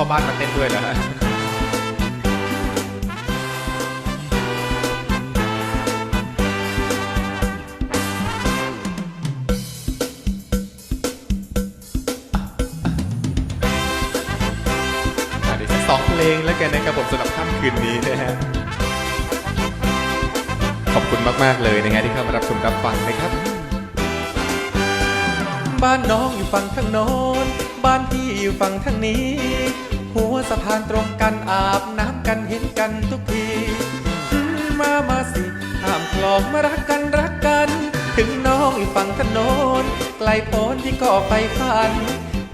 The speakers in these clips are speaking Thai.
พ่อบ้านมาเต้นด้วยแล้วฮะอดี๋ยวสักสองเพลงแล้วกันนะครับผมสำหรับค่ำคืนนี้นะฮะขอบคุณมาก ๆ เลยนะฮะที่เข้ามารับชมรับฟังนะครับ บ้านน้องอยู่ฝั่งทางโน้น บ้านพี่อยู่ฝั่งทางนี้ หัวสะพานตรงกันอาบน้ำกันเห็นกันทุกทีมมามาสิห้ามคลองมารักกันรักกัน ถึงน้องอยู่ฝั่งถนนไกลโพ้นที่ก่อไฟฝัน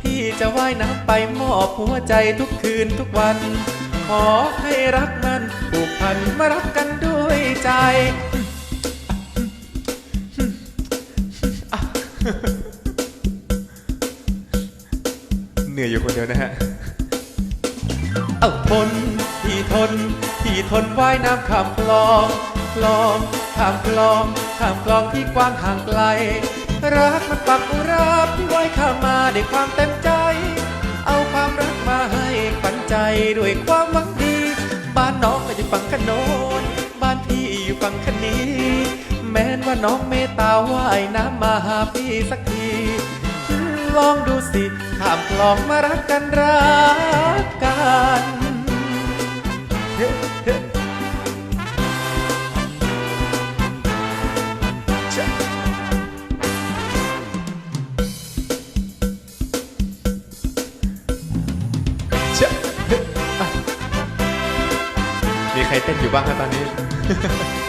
พี่จะว่ายน้ำไปมอบหัวใจทุกคืนทุกวัน ขอให้รักมันผูกพันมารักกันด้วยใจ เหนื่อยอยู่คนเดียวนะฮะ เอาทนพี่ทนพี่ทนว่ายน้ำข้ามคลองคลองข้ามคลองข้ามคลองที่กว้างห่างไกล รักมันปักอุราบที่ว่ายข้ามมาด้วยความเต็มใจ เอาความรักมาให้ปันใจด้วยความหวังดี บ้านน้องก็อยู่ฝั่งขนนบ้านพี่อยู่ฝั่งคันนี้ แม้นว่าน้องเมตตาว่ายน้ำมาหาพี่สักที ลองดูสิ ข้ามคลองมารักกันรักกันมีใครเต้นอยู่บ้างครับตอนนี้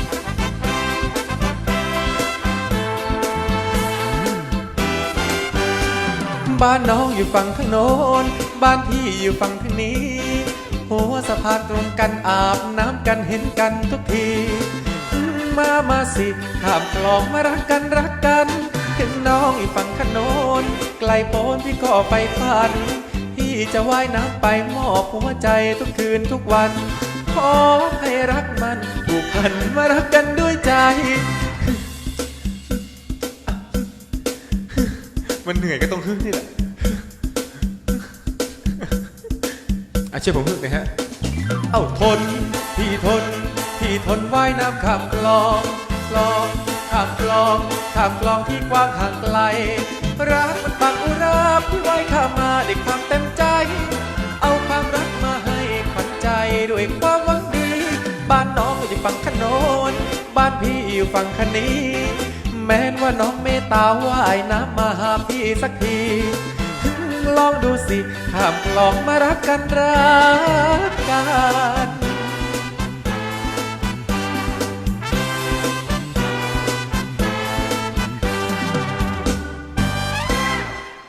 บ้านน้องอยู่ฝั่งทางโน้น บ้านพี่อยู่ฝั่งทางนี้ หัวสะพานตรงกันอาบน้ำกันเห็นกันทุกที มามาสิข้ามคลองมารักกันรักกัน ถึงน้องอยู่ฝั่งขนนไกลโพ้นพี่ก็ไปฝัน พี่จะว่ายน้ำไปมอบหัวใจทุกคืนทุกวัน ขอให้รักมันผูกพันมารักกันด้วยใจ มันเหนื่อยก็ต้องฮึ่งนี่แหละอาช่วยผมฮึ่งน่อยฮะ เอ้าทน พี่ทน พี่ทนว่ายน้ำข้ามคลองคลองข้ามคลองข้ามคลองที่กว้างห่างไกล รักมันปักอุราบที่ว่ายข้ามมาด้วยความเต็มใจ เอาความรักมาให้ขวัญใจด้วยความหวังดี บ้านน้องอยู่ฝั่งขนนบ้านพี่อยู่ฝั่งคันนี้ แม้นว่าน้องเมตตาว่ายน้ำมาหาพี่สักทีลองดูสิข้ามลองมารักกันรักกัน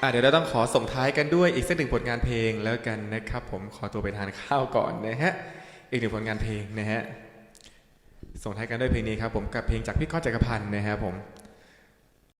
อะเดี๋ยวเราต้องขอส่งท้ายกันด้วยอีกสักหนึ่งผลงานเพลงแล้วกันนะครับ ผมขอตัวไปทานข้าวก่อนนะฮะอีกหนึ่งผลงานเพลงนะฮะส่งท้ายกันด้วยเพลงนี้ครับผมกับเพลงจากพี่ก้อจักรพันธ์นะครับผม